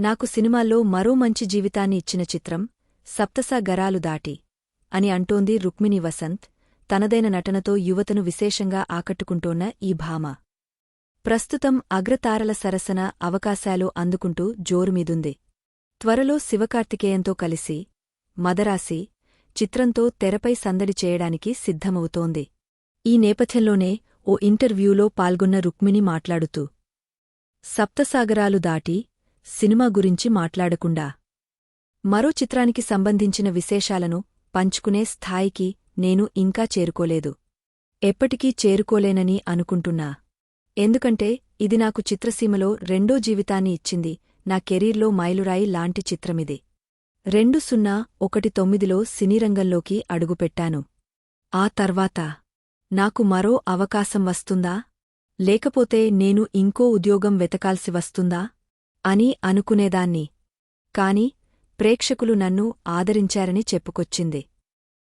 నాకు సినిమాల్లో మరో మంచి జీవితాన్ని ఇచ్చిన చిత్రం సప్తసా గరాలు దాటి అని అంటోంది రుక్మిణి వసంత్ తనదైన నటనతో యువతను విశేషంగా ఆకట్టుకుంటోన్న ఈ భామ. ప్రస్తుతం అగ్రతారల సరసన అవకాశాలు అందుకుంటూ జోరుమీదుంది త్వరలో శివకార్తికేయంతో కలిసి మదరాసి చిత్రంతో తెరపై సందడి చేయడానికి సిద్ధమవుతోంది. ఈ నేపథ్యంలోనే ఓ ఇంటర్వ్యూలో పాల్గొన్న రుక్మిణి మాట్లాడుతూ సప్తసాగరాలు దాటి సినిమా గురించి మాట్లాడకుండా. మరో చిత్రానికి సంబంధించిన విశేషాలను పంచుకునే స్థాయికి నేను ఇంకా చేరుకోలేదు. ఎప్పటికీ చేరుకోలేనని అనుకుంటున్నా. ఎందుకంటే ఇది నాకు చిత్రసీమలో రెండో జీవితాన్ని ఇచ్చింది నా కెరీర్లో మైలురాయి లాంటి చిత్రమిది. రెండు సున్నా ఒకటి తొమ్మిదిలో సినీరంగంలోకి అడుగుపెట్టాను. ఆ తర్వాత నాకు మరో అవకాశం వస్తుందా? లేకపోతే నేను ఇంకో ఉద్యోగం వెతకాల్సి వస్తుందా? అని అనుకునేదాన్ని. కాని ప్రేక్షకులు నన్ను ఆదరించారని చెప్పుకొచ్చింది.